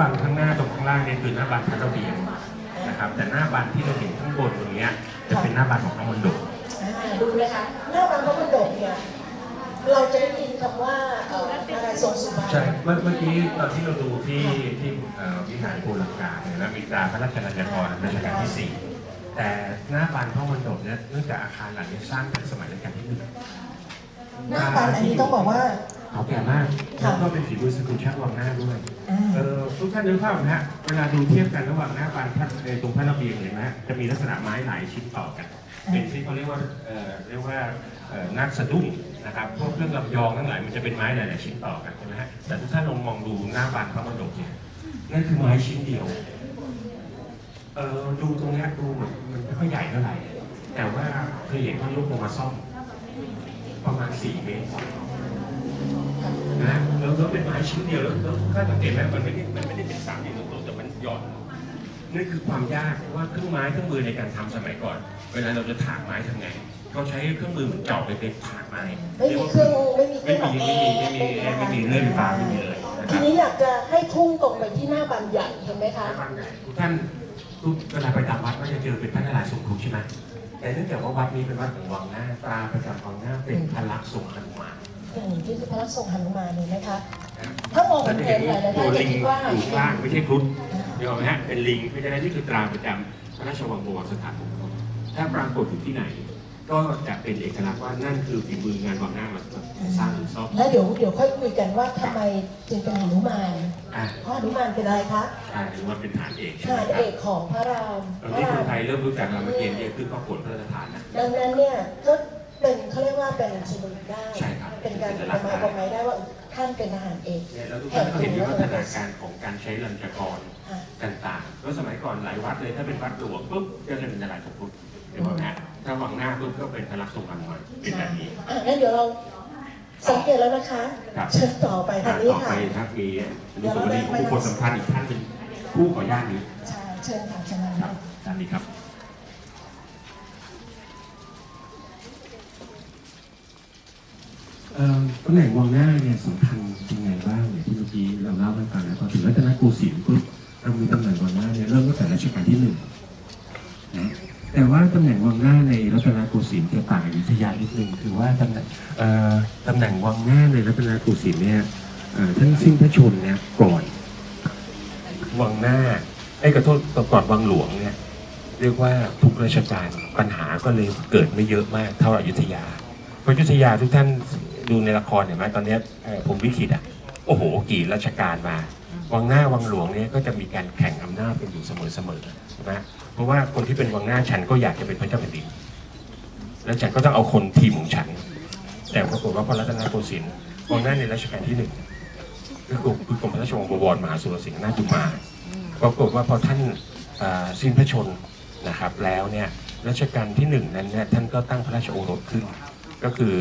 บันข้างหน้าตรงข้างล่างเนี่ยคือหน้าบันพระเจ้าเบียงนะครับ แต่หน้าบันที่เราเห็นข้างบนตรงเนี้ยจะเป็นหน้าบันของน้องมันโดดอ่าดูเลยค่ะหน้าบันพระบรมดกเนี่ยเราจะได้ยินคำว่าเอ่ออะไรทรงสุบรรณใช่เมื่อเมื่อกี้ตอนที่เราดูที่ที่เอ่อวิหารภูลังกาเนี่ยนะมีตราพระราชกัญญากรรัชกาลที่สี่แต่หน้าบันพระมันโดดเนี่ยเนื่องจากอาคารหลังนี้สร้างตั้งสมัยรัชกาลที่หนึ่งหน้าบันอันนี้ต้องบอกว่าเขาแก่มากค่ะแล้วก็เป็นฝีมือสกุลชักวังหน้าด้วยอ่าเออทุกท่านนึกภาพนะฮะ เวลาดูเทียบกันระหว่างหน้าบานพระเอ่อตรงพระระเบียงเห็นไหมฮะจะมีลักษณะไม้หลายชิ้นต่อกัน เป็นที่เขาเรียกว่า เอ่อเรียกว่าเอ่อนักสะดุ้งนะครับ พวกเครื่องลำยองทั้งหลายมันจะเป็นไม้หลายๆชิ้นต่อกันใช่ไหมฮะ แต่ทุกท่านลองมองดูหน้าบานพระมณฑปเนี่ยนั่นคือไม้ชิ้นเดียว เออดูตรงเนี้ยดูเหมือนมันไม่ค่อยใหญ่เท่าไหร่ แต่ว่าเคยเห็นเขายกลงมาซ่อมประมาณ4เมตรกว่า นะแล้วแล้วเป็นไม้ชิ้นเดียวแล้วแล้วถ้าสังเกตไหมมันไม่ได้มันไม่ได้เป็นสามเหลี่ยมตรงๆแต่มันหย่อนนั่นคือความยากว่าเครื่องไม้เครื่องมือในการทำสมัยก่อน เวลาเราจะถากไม้ทำไงเขาใช้เครื่องมือเหมือนจอบเล็กๆถากไม้ไม่มีเครื่องไม่มีเครื่ไม่องมีไม่มีไม่มีไม่มีเลื่อยไฟฟ้าไม่มีเลยนะคทีรับนี้อยากจะให้พุ่งตรงไปที่หน้าบันใหญ่เห็นไหมคะบางใหญ่ทุกท่านทุกเวลาไปตามวัดก็จะเจอเป็นพระนารายณ์ทรงครุฑใช่ไหมแต่เนื่องจากว่าวัดนี้เป็นวัดของวังหน้าตราประจำวังหน้าเป็นพระลักษณ์ทรงหนุมาน อืมที่พระลักษมณ์หนุมานเห็นไหมคะ ถ้ามองเระเห็เห็นนหลายๆท่านจะลิงคิอยู่ข้างล่างไม่ใช่ครุฑเดี๋ยวไหมฮะเป็นลิงเพราะฉะนั้นนี่คือตราประจำพระราชวังบวรสถานของเขาถ้าปรากฏอยู่ที่ไหน ก็จะเป็นเอกลักษณ์ว่านั่นคือฝีมืองานวังหน้ามาสร้างหรือซ่อมแล้วเดี๋ยวเดี๋ยวค่อยคุยกันว่าทำไมจึงเป็นหนุมานเพราะหนุมานเป็นอะไรคะใช่หรือว่าเป็นฐานเอกใช่ทไหมหารครัเอกของพระรามตอนนี้คนไทยเริ่มรู้จักรามเกียรติ์เนี่ยขึ้นประกวดพระราชทานนะดังนั้นเนี่ยก็เป็นเขาเรียกว่าเป็นสมุนได้ใช่ครับ การประมาณประมาณได้ว่าท่านเป็นทหารเอกเนี่ยแล้วทุกท่านก็เห็นวิวัฒนาการของการใช้ลัญจกรค่ะต่างๆแล้วสมัยก่อนหลายวัดเลยถ้าเป็นวัดหลวงปุ๊บก็จะเป็นนารายณ์สมพุทธเดี๋ยวก่อนนะถ้าวังหน้าปุ๊บก็เป็นพระลักษณ์ทรงหนุมานเป็นแบบนี้อะงั้นเดี๋ยวเราสังเกตแล้วนะคะครับเชิญต่อไปทางนี้ต่อค่ะไปครับมีอนุสาวรีย์ของบุคคลสำคัญอีกท่านหนึ่งผู้ขออนุญาตนี้ใช่เชิญค่ะเชิญคค่ะรับท่านนี้ครับ ตำแหน่งวังหน้าเนี่ยสำคัญยังไงบ้างเนี่ยที่เมื่อกี้เราเล่าให้ฟังนะพอถึงรัตนโกสินทร์ปุ๊บเรามีตำแหน่งวังหน้าเนี่ยเริ่มตั้งแต่รัชกาลที่หนึ่งนะแต่ว่าตำแหน่งวังหน้าในรัตนโกสินทร์จะต่างอยุธยานิดนึงคือว่าตำแหน่งตำแหน่งวังหน้าในรัตนโกสินทร์เนี่ยท่านสิ้นพระชนเนี่ยก่อนวังหน้าไอ้กระโทษก่อนวังหลวงเนี่ยเรียกว่าทุกราชการปัญหาก็เลยเกิดไม่เยอะมากเท่าอยุธยาเพราะอยุธยาทุกท่าน ดูในละครเห็นไหมตอนนี้ผมวิคิดอะโอ้โหกี่ราชการมา วังหน้าวังหลวงเนี่ยก็จะมีการแข่งอำนาจกันอยู่เสมอๆใช่ไหมเพราะว่าคนที่เป็นวังหน้าฉันก็อยากจะเป็นพระเจ้าแผ่นดิน แล้วฉันก็ต้องเอาคนทีมของฉัน แต่ปรากฏว่าพอรัตนโกสินทร์วังหน้าในรัชกาลที่หนึ่งก็คือกรมพระราชวังบวรมหาสุรสิงห์นาจุมาปรากฏว่าพอท่านสิ้นพระชนนะครับแล้วเนี่ยรัชกาลที่หนึ่งนั้นเนี่ยท่านก็ตั้งพระราชโอรสขึ้น ก็คือ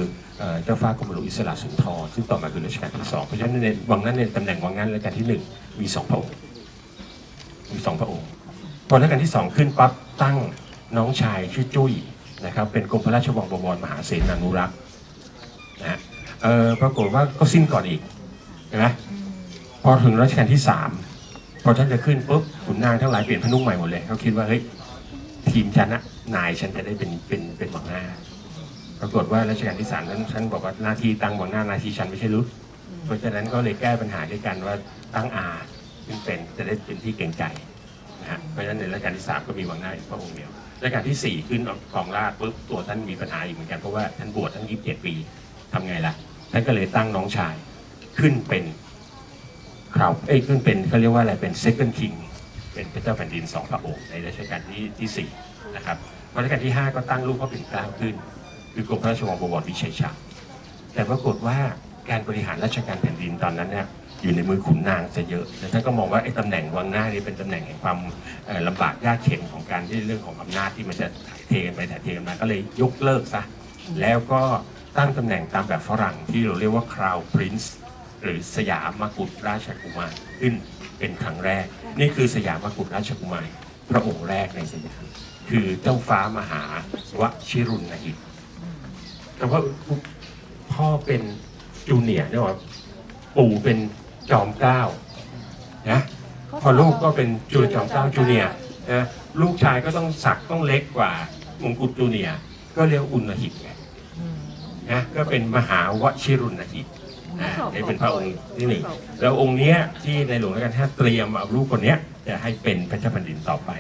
เจ้าฟ้ากรมหลวงอิสระสุนทรซึ่งต่อมาคือรัชกาลที่สองเพราะฉะนั้นในวังนั้นในตำแหน่งวังนั้นรัชกาลที่หนึ่งมีสองพระองค์มีสองพระองค์พอรัชกาลที่สองขึ้นปั๊บตั้งน้องชายชื่อจุ้ยนะครับเป็นกรมพระราชวังบวรมหาเสนานุรักษ์นะเออปรากฏว่าก็สิ้นก่อนอีกนไหมพอถึงรัชกาลที่สามพอท่านจะขึ้นปุ๊บขุนนางทั้งหลายเปลี่ยนพนุ่งใหม่หมดเลยเขาคิดว่าเฮ้ยทีมฉันนะนายฉันจะได้เป็นเป็นเป็นบังหน้า ปรากฏว่ารัชกาลที่สามนั้นท่านบอกว่าหน้าที่ตั้งบังหน้าหน้าที่ฉันไม่ใช่รือเพราะฉะนั้นก็เลยแก้ปัญหาด้วยกันว่าตั้งอาซึ่งเป็นจะได้เป็นที่เกรงใจนะฮะเพราะฉะนั้นในรัชกาลที่สามก็มีบังหน้าอีกพระองค์เดียวรัชกาลที่สี่ขึ้นครองราชปุ๊บตัวท่านมีปัญหาอีกเหมือนกันเพราะว่าท่านบวชทั้งยี่สิบเจ็ดปีทำไงล่ะท่านก็เลยตั้งน้องชายขึ้นเป็นคราวเอ้ยขึ้นเป็นเขาเรียกว่าอะไรเป็น second king เป็นพระเจ้าแผ่นดินสองพระองค์ในรัชกาลที่ที่สี่นะครับรัชกาลที่ห้าก็ตั้งลูกพระปิ่นเกล้าขึ้น คือกรมพระราชวังบวรวิชัยชัยแต่ปรากฏว่าการบริหารราชการแผ่นดินตอนนั้นเนี่ยอยู่ในมือขุนนางจะเยอะแต่ท่านก็มองว่าไอ้ตำแหน่งวังหน้านี่เป็นตำแหน่งแห่งความลำบากยากเข็ญของการที่เรื่องของอำนาจที่มันจะถ่ายเทกันไปถ่ายเทกันมาก็เลยยกเลิกซะแล้วก็ตั้งตำแหน่งตามแบบฝรั่งที่เราเรียกว่า crown prince หรือสยามกุฎราชกุมารขึ้นเป็นครั้งแรก นี่คือสยามกุฎราชกุมารพระองค์แรกในสยามคือเจ้าฟ้ามหาวชิรุณหิต แต่ว่าพ่อเป็นจูเนียร์เนี่ยว่าปู่เป็นจอมเกล้านะพอลูกก็เป็นจูจอมเกล้าจูเนียร์นะลูกชายก็ต้องสักต้องเล็กกว่ามงกุฎจูเนียร์ก็เรียกอุณหิตไงนะก็เป็นมหาวชิรุณหิตอ่านี่เป็นพระองค์ที่หนึ่งแล้วองค์เนี้ยที่ในหลวงรัชกาลที่ห้าเตรียมเอาลูกคนเนี้ยจะให้เป็นพระเจ้าแผ่นดินต่อไป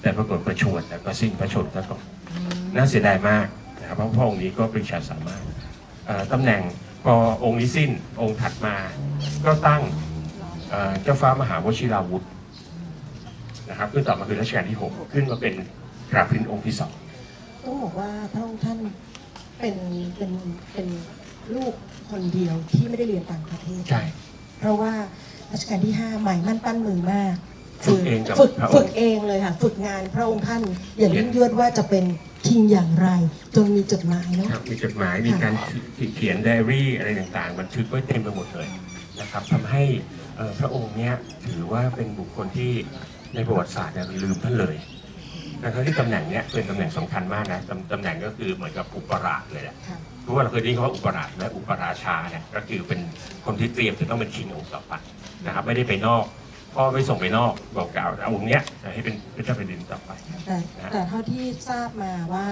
แต่ปรากฏประชวรแล้วก็สิ้นพระชนม์ซะก่อนน่าเสียดายมาก นะครับเพราะพระองค์นี้ก็เป็นชาติสามารถเอ่อตำแหน่งพอองค์นี้สิ้นองค์ถัดมาก็ตั้งเอ่อเจ้าฟ้ามหาวชิราวุธนะครับขึ้นต่อมาคือรัชกาลที่ 6 ขึ้นมาเป็นกราบพินองค์ที่สองต้องบอกว่าพระองค์ท่านเป็นเป็นเป็นลูกคนเดียวที่ไม่ได้เรียนต่างประเทศใช่เพราะว่ารัชกาลที่ห้าใหม่มั่นปั้นมือมาก ฝึกเองกับฝึกพระองค์ ฝึกเองเลยค่ะ ฝึกงานพระองค์ท่านอย่างยิ่งยวดว่าจะเป็นคิงอย่างไร จนมีจดหมายเนาะ ครับมีจดหมายมีการเขียนไดอารี่อะไรต่างๆ บันทึกไว้เต็มไปหมดเลยนะครับทำให้เอ่อพระองค์เนี้ยถือว่าเป็นบุคคลที่ในประวัติศาสตร์เนี่ยลืมท่านเลยนะครับที่ตำแหน่งเนี้ยเป็นตำแหน่งสำคัญมากนะตำตำแหน่งก็คือเหมือนกับอุปราชเลยแหละค่ะ เพราะว่าเราเคยได้ยินคำว่าอุปราชและอุปราชาเนี่ยก็คือเป็นคนที่เตรียมจะต้องเป็นคิงองค์ต่อไปนะครับไม่ได้ไปนอก พ่อไม่ส่งไปนอกบอกกล่าวเอาองค์เนี้ยจะให้เป็นพระเจ้าแผ่นดินต่อไป แต่แต่เท่าที่ทราบมาว่า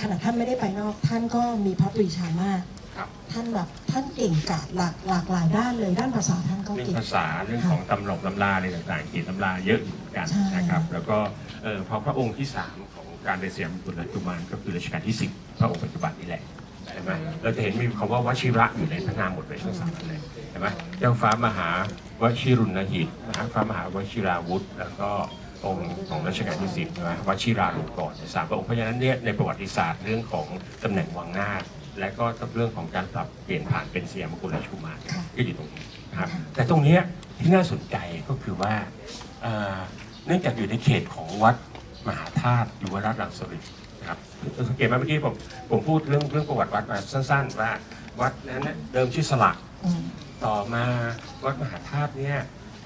ขณะท่านไม่ได้ไปนอก ท่านก็มีพระปรีชามาก ครับท่านแบบท่านเก่งกาจหลากหลากหลายด้านเลยด้านภาษาท่านก็เรื่องเก่ง ภาษาเรื่องของตำรับตำราอะไรต่างๆเขียนตำราเยอะอยู่เหมือนกันใช่ นะครับ แล้วก็เออพอพระองค์ที่สามของการในสยามกุฎราชกุมารก็คือรัชกาลที่สิบพระองค์ปัจจุบันนี่แหละ ใช่ไหมเราจะเห็นมีคำว่าวชิระอยู่ในพระนามหมดเลยทั้งสามอันเลยใช่ไหมเจ้าฟ้ามหาวชิรุณหิตนะฮะฟ้ามหาวชิราวุธ แล้วก็องค์ของรัชกาลที่สิบใช่ไหมวชิราลงกรณ์สามพระองค์เพราะฉะนั้นเนี่ยในประวัติศาสตร์เรื่องของตำแหน่งวังหน้า และก็เรื่องของการปรับเปลี่ยนผ่านเป็นสยามกุฎราชกุมารค่ะก็อยู่ตรงนี้นะครับแต่ตรงเนี้ยที่น่าสนใจก็คือว่าเอ่อเนื่องจากอยู่ในเขตของวัดมหาธาตุยุวราชรังสฤษฎ์นะครับ สังเกตไหมเมื่อกี้ผมผมพูดเรื่องเรื่องประวัติวัดมาสั้นๆว่าวัดนั้นน่ะเดิมชื่อสลักต่อมาวัดมหาธาตุเนี่ย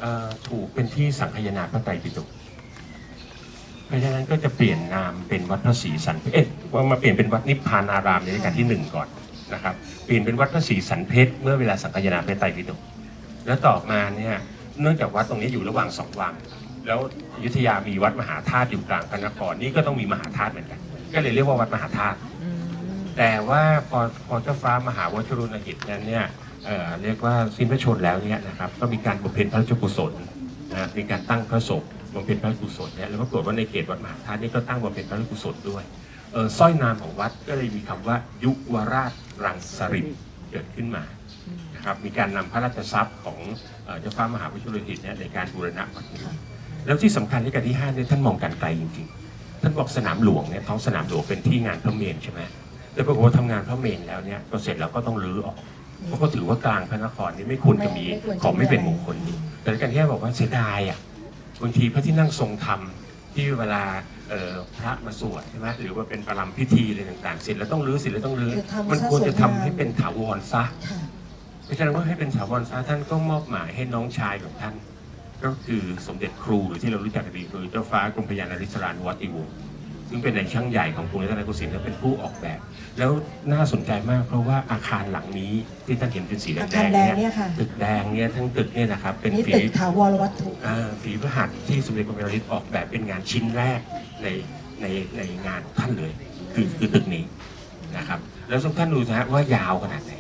เอ่อถูกเป็นที่สังคายนาพระไตรปิฎกเพราะฉะนั้นก็จะเปลี่ยนนามเป็นวัดพระศรีสันเพชรเอ๊ะว่ามาเปลี่ยนเป็นวัดนิพพานารามในรัชกาลที่หนึ่งก่อนนะครับเปลี่ยนเป็นวัดพระศรีสันเพชรเมื่อเวลาสังคายนาพระไตรปิฎกแล้วต่อมาเนี่ยเนื่องจากวัดตรงนี้อยู่ระหว่างสองวังแล้วอยุธยามีวัดมหาธาตุอยู่กลางพระนครนี่ก็ต้องมีมหาธาตุเหมือนกัน ก็เลยเรียกว่าวัดมหาธาตุแต่ว่าพอพอเจ้าฟ้ามหาวชิรุณหิตนั้นเนี่ยเอ่อเรียกว่าสิ้นพระชนม์แล้วเนี่ยนะครับก็มีการบำเพ็ญพระราชกุศลนะมีการตั้งพระศพบำเพ็ญพระราชกุศลเนี่ยแล้วก็ปรากฏว่าในเขตวัดมหาธาตุนี่ก็ตั้งบำเพ็ญพระราชกุศลด้วยเออสร้อยนามของวัดก็เลยมีคำว่ายุวราชรังสฤษฎ์เกิดขึ้นมานะครับมีการนำพระราชทรัพย์ของเอ่อเจ้าฟ้ามหาวิชุรหิตเนี่ยในการบูรณะวัดนี้แล้วที่สำคัญที่การที่ห้าเนี่ยท่านมองการไกลจริงๆ ท่านบอกสนามหลวงเนี่ยท้องสนามหลวงเป็นที่งานพระเมรุใช่ไหมแต่ปรากฏว่าทำงานพระเมรุแล้วเนี่ยก็เสร็จแล้วก็ต้องรื้อออกเพราะก็ถือว่ากลางพระนครนี่ไม่ควรจะมีไม่ควรจะของไม่เป็นมงคลอยู่แต่การที่ห้าบอกว่าเสียดายอะบางทีพระที่นั่งทรงธรรมที่เวลาเอ่อพระมาสวดใช่ไหมหรือว่าเป็นประลัมพิธีอะไรต่างๆเสร็จแล้วต้องรื้อเสร็จแล้วต้องรื้อคือทำซะมันควรจะสวยงามทำให้เป็นถาวรซะค่ะเพราะฉะนั้นว่าให้เป็นถาวรซะท่านก็มอบหมายให้น้องชายของท่าน ก็คือสมเด็จครูหรือที่เรารู้จักกันดีคือเจ้าฟ้ากรมพยานาริศรานุวัติวงศ์ซึ่งเป็นในายช่างใหญ่ของกรุงรัตนโกสินทร์และเป็นผู้ออกแบบ แล้วน่าสนใจมากเพราะว่าอาคารหลังนี้ที่ท่านเห็นเป็นสีแดอางคารแดงเนี่ยค่ะ ตึกแดงเนี่ยทั้งตึกเนี่ยนะครับเป็นนี่ฝี ตึกถาวรวัตถุ อ่าฝีพระหัตถ์ที่สมเด็จกรมพยานาริศออกแบบเป็นงานชิ้นแรกในในในงานของท่านเลย คือคือตึกนี้นะครับ แล้วทุกท่านดูนะฮะว่ายาวขนาดไหน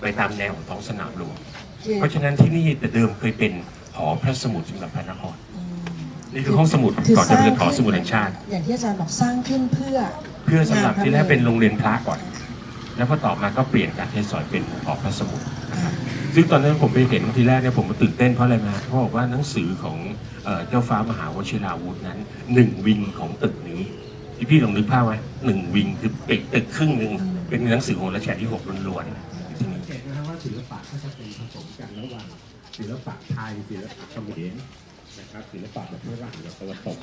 ไปตามแนวของท้องสนามหลวงเพราะฉะนั้นที่นี่แต่เดิมเคยเป็น หอพระสมุดสำหรับพระนครอืมนี่คือห้องสมุดคือก่อนสจะร้างเป็นหอสมุดแห่งชาติ อย่างที่อาจารย์บอกสร้างขึ้นเพื่อ เพื่อสำหรับที่แรกเป็นงานพระเมรุโรงเรียนพระก่อน แล้วพอต่อมาก็เปลี่ยนการใช้สอยเป็นหอพระสมุดนะครับซึ่งตอนนั้นผมไปเห็นทีแรกเนี่ยผมก็ตื่นเต้นเพราะอะไรมาเพราะบอกว่าหนังสือของเอ่อเจ้าฟ้ามหาวชิราวุธนั้นหนึ่งวิงของตึกนี้ที่พี่ลองนึกภาพไว้หนึ่งวิงคือปิดตึกครึ่งหนึ่งเป็นหนังสือของรัชกาลที่หกล้วนๆ ศิลปะไทยศิลปะเขมรนะครับศิลปะแบบฝรั่งแบบตะวันตก